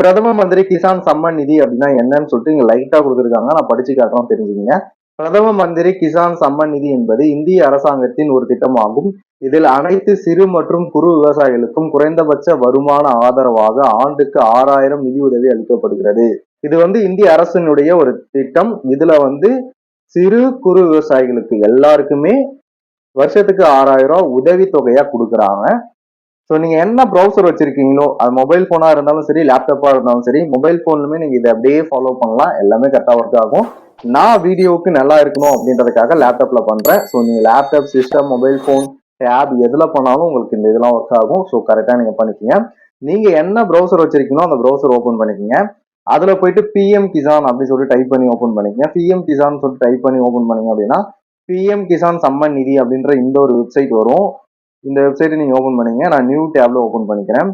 பிரதம மந்திரி கிசான் சம்மன் நிதி அப்படின்னா என்னன்னு சொல்லிட்டு இங்க லைட்டா கொடுத்துருக்காங்க. நான் படிச்சு காட்டுறோம் தெரிஞ்சுக்கீங்க. பிரதம மந்திரி கிசான் சம்மன் நிதி என்பது இந்திய அரசாங்கத்தின் ஒரு திட்டமாகும். இதில் அனைத்து சிறு மற்றும் குறு விவசாயிகளுக்கும் குறைந்தபட்ச வருமான ஆதரவாக ஆண்டுக்கு ஆறாயிரம் நிதி உதவி அளிக்கப்படுகிறது. இது வந்து இந்திய அரசினுடைய ஒரு திட்டம். இதுல வந்து சிறு குறு விவசாயிகளுக்கு எல்லாருக்குமே வருஷத்துக்கு ஆறாயிரம் ரூபாய் உதவி தொகையா கொடுக்குறாங்க. ஸோ நீங்கள் என்ன ப்ரௌசர் வச்சிருக்கீங்களோ அது மொபைல் ஃபோனாக இருந்தாலும் சரி லேப்டாப்பாக இருந்தாலும் சரி மொபைல் ஃபோன்லுமே நீங்கள் இதை அப்படியே ஃபாலோ பண்ணலாம். எல்லாமே கரெக்டாக ஒர்க் ஆகும். நான் வீடியோவுக்கு நல்லா இருக்கணும் அப்படின்றதுக்காக லேப்டாப்பில் பண்ணுறேன் ஸோ நீங்கள் laptop system mobile phone tab எதில் பண்ணாலும் உங்களுக்கு இந்த இதெல்லாம் ஒர்க் ஆகும். ஸோ கரெக்டாக நீங்கள் பண்ணிக்கிங்க. நீங்கள் என்ன ப்ரௌசர் வச்சிருக்கீங்களோ அந்த ப்ரௌசர் ஓப்பன் பண்ணிக்கிங்க. அதில் போயிட்டு பிஎம் கிசான் அப்படின்னு சொல்லி டைப் பண்ணி ஓப்பன் பண்ணிக்கங்க. பிஎம் கிசான் சொல்லிட்டு டைப் பண்ணி ஓப்பன் பண்ணிங்க அப்படின்னா பிஎம் கிசான் சம்மன் நிதி அப்படின்ற இந்த ஒரு வெப்சைட் வரும். இந்த வெப்சைட்டை நீங்கள் ஓப்பன் பண்ணிங்க நான் நியூ டேப்ல ஓப்பன் பண்ணிக்கிறேன்.